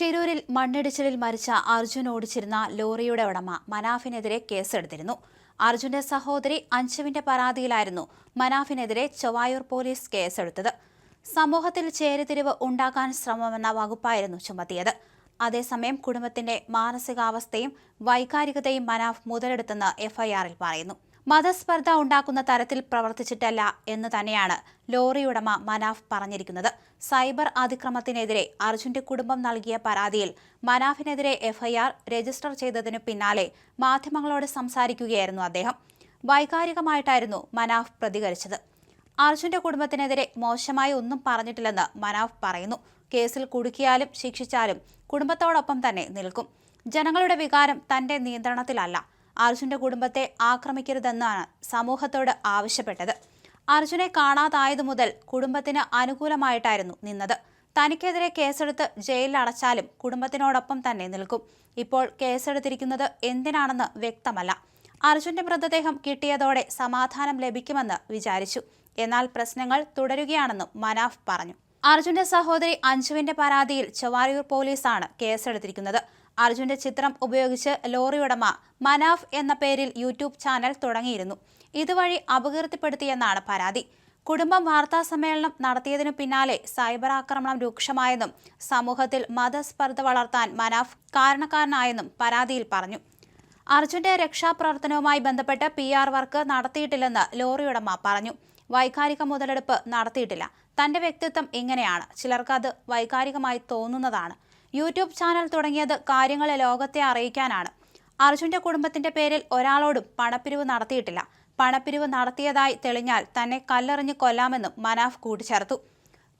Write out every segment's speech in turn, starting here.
ഷിരൂരിൽ മണ്ണിടിച്ചിലിൽ മരിച്ച അർജുൻ ഓടിച്ചിരുന്ന ലോറിയുടെ ഉടമ മനാഫിനെതിരെ കേസെടുത്തിരുന്നു. അർജുന്റെ സഹോദരി അഞ്ചുവിന്റെ പരാതിയിലായിരുന്നു മനാഫിനെതിരെ ചൊവ്വായൂർ പോലീസ് കേസെടുത്തത്. സമൂഹത്തിൽ ചേരിതിരിവ് ഉണ്ടാക്കാൻ ശ്രമമെന്ന വകുപ്പായിരുന്നു ചുമത്തിയത്. അതേസമയം കുടുംബത്തിന്റെ മാനസികാവസ്ഥയും വൈകാരികതയും മനാഫ് മുതലെടുത്തെന്ന് എഫ്ഐആറിൽ പറയുന്നു. മതസ്പർദ്ധ ഉണ്ടാക്കുന്ന തരത്തിൽ പ്രവർത്തിച്ചിട്ടല്ല എന്ന് തന്നെയാണ് ലോറി ഉടമ മനാഫ് പറഞ്ഞിരിക്കുന്നത്. സൈബർ അതിക്രമത്തിനെതിരെ അർജുന്റെ കുടുംബം നൽകിയ പരാതിയിൽ മനാഫിനെതിരെ എഫ്ഐആർ രജിസ്റ്റർ ചെയ്തതിനു പിന്നാലെ മാധ്യമങ്ങളോട് സംസാരിക്കുകയായിരുന്നു അദ്ദേഹം. വൈകാരികമായിട്ടായിരുന്നു മനാഫ് പ്രതികരിച്ചത്. അർജുന്റെ കുടുംബത്തിനെതിരെ മോശമായി ഒന്നും പറഞ്ഞിട്ടില്ലെന്ന് മനാഫ് പറയുന്നു. കേസിൽ കുടുക്കിയാലും ശിക്ഷിച്ചാലും കുടുംബത്തോടൊപ്പം തന്നെ നിൽക്കും. ജനങ്ങളുടെ വികാരം തന്റെ നിയന്ത്രണത്തിലല്ല. അർജുന്റെ കുടുംബത്തെ ആക്രമിക്കരുതെന്നാണ് സമൂഹത്തോട് ആവശ്യപ്പെട്ടത്. അർജുനെ കാണാതായതു മുതൽ കുടുംബത്തിന് അനുകൂലമായിട്ടായിരുന്നു നിന്നത്. തനിക്കെതിരെ കേസെടുത്ത് ജയിലിൽ അടച്ചാലും കുടുംബത്തിനോടൊപ്പം തന്നെ നിൽക്കും. ഇപ്പോൾ കേസെടുത്തിരിക്കുന്നത് എന്തിനാണെന്ന് വ്യക്തമല്ല. അർജുന്റെ മൃതദേഹം കിട്ടിയതോടെ സമാധാനം ലഭിക്കുമെന്ന് വിചാരിച്ചു. എന്നാൽ പ്രശ്നങ്ങൾ തുടരുകയാണെന്നും മനാഫ് പറഞ്ഞു. അർജുന്റെ സഹോദരി അഞ്ജുവിന്റെ പരാതിയിൽ ചൊവ്വായൂർ പോലീസാണ് കേസെടുത്തിരിക്കുന്നത്. അർജുന്റെ ചിത്രം ഉപയോഗിച്ച് ലോറി ഉടമ മനാഫ് എന്ന പേരിൽ യൂട്യൂബ് ചാനൽ തുടങ്ങിയിരുന്നു. ഇതുവഴി അപകീർത്തിപ്പെടുത്തിയെന്നാണ് പരാതി. കുടുംബം വാർത്താ സമ്മേളനം നടത്തിയതിനു പിന്നാലെ സൈബർ ആക്രമണം രൂക്ഷമായെന്നും സമൂഹത്തിൽ മതസ്പർദ്ധ വളർത്താൻ മനാഫ് കാരണക്കാരനായെന്നും പരാതിയിൽ പറഞ്ഞു. അർജുന്റെ രക്ഷാപ്രവർത്തനവുമായി ബന്ധപ്പെട്ട് പി ആർ വർക്ക് നടത്തിയിട്ടില്ലെന്ന് ലോറി ഉടമ പറഞ്ഞു. വൈകാരിക മുതലെടുപ്പ് നടത്തിയിട്ടില്ല. തന്റെ വ്യക്തിത്വം ഇങ്ങനെയാണ് ചിലർക്ക് അത് വൈകാരികമായി തോന്നുന്നതാണ്. യൂട്യൂബ് ചാനൽ തുടങ്ങിയത് കാര്യങ്ങളെ ലോകത്തെ അറിയിക്കാനാണ്. അർജുന്റെ കുടുംബത്തിന്റെ പേരിൽ ഒരാളോടും പണപ്പിരിവ് നടത്തിയിട്ടില്ല. പണപ്പിരിവ് നടത്തിയതായി തെളിഞ്ഞാൽ തന്നെ കല്ലെറിഞ്ഞ് കൊല്ലാമെന്നും മനാഫ് കൂട്ടിച്ചേർത്തു.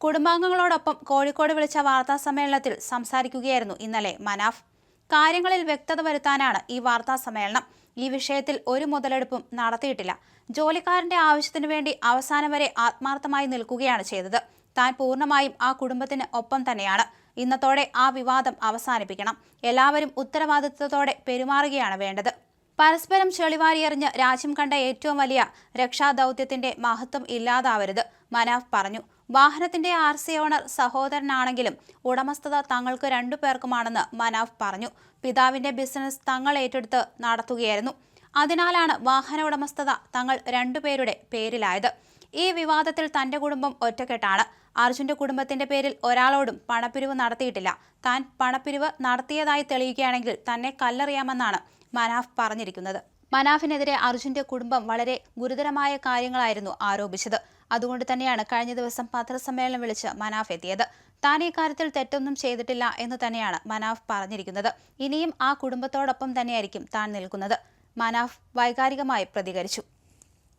കുടുംബാംഗങ്ങളോടൊപ്പം കോഴിക്കോട് വിളിച്ച വാർത്താ സമ്മേളനത്തിൽ സംസാരിക്കുകയായിരുന്നു ഇന്നലെ മനാഫ്. കാര്യങ്ങളിൽ വ്യക്തത വരുത്താനാണ് ഈ വാർത്താ സമ്മേളനം. ഈ വിഷയത്തിൽ ഒരു മുതലെടുപ്പും നടത്തിയിട്ടില്ല. ജോലിക്കാരന്റെ ആവശ്യത്തിനു വേണ്ടി അവസാനം വരെ ആത്മാർത്ഥമായി നിൽക്കുകയാണ് ചെയ്തത്. താൻ പൂർണമായും ആ കുടുംബത്തിന് ഒപ്പം തന്നെയാണ്. ഇന്നത്തോടെ ആ വിവാദം അവസാനിപ്പിക്കണം. എല്ലാവരും ഉത്തരവാദിത്വത്തോടെ പെരുമാറുകയാണ് വേണ്ടത്. പരസ്പരം ചെളിവാരിയെറിഞ്ഞ് രാജ്യം കണ്ട ഏറ്റവും വലിയ രക്ഷാദൗത്യത്തിന്റെ മഹത്വം ഇല്ലാതാവരുത് മനാഫ് പറഞ്ഞു. വാഹനത്തിന്റെ ആർ സി ഓണർ സഹോദരനാണെങ്കിലും ഉടമസ്ഥത തങ്ങൾക്ക് രണ്ടു പേർക്കുമാണെന്ന് മനാഫ് പറഞ്ഞു. പിതാവിന്റെ ബിസിനസ് തങ്ങൾ ഏറ്റെടുത്ത് നടത്തുകയായിരുന്നു. അതിനാലാണ് വാഹന ഉടമസ്ഥത തങ്ങൾ രണ്ടുപേരുടെ പേരിലായത്. ഈ വിവാദത്തിൽ തന്റെ കുടുംബം ഒറ്റക്കെട്ടാണ്. അർജുന്റെ കുടുംബത്തിന്റെ പേരിൽ ഒരാളോടും പണപ്പിരിവ് നടത്തിയിട്ടില്ല. താൻ പണപ്പിരിവ് നടത്തിയതായി തെളിയിക്കുകയാണെങ്കിൽ തന്നെ കല്ലെറിയാമെന്നാണ് മനാഫ് പറഞ്ഞിരിക്കുന്നത്. മനാഫിനെതിരെ അർജുന്റെ കുടുംബം വളരെ ഗുരുതരമായ കാര്യങ്ങളായിരുന്നു ആരോപിച്ചത്. അതുകൊണ്ട് തന്നെയാണ് കഴിഞ്ഞ ദിവസം പത്രസമ്മേളനം വിളിച്ച് മനാഫ് എത്തിയത്. താൻ ഈ കാര്യത്തിൽ തെറ്റൊന്നും ചെയ്തിട്ടില്ല എന്ന് തന്നെയാണ് മനാഫ് പറഞ്ഞിരിക്കുന്നത്. ഇനിയും ആ കുടുംബത്തോടൊപ്പം തന്നെയായിരിക്കും താൻ നിൽക്കുന്നത്. മനാഫ് വൈകാരികമായി പ്രതികരിച്ചു.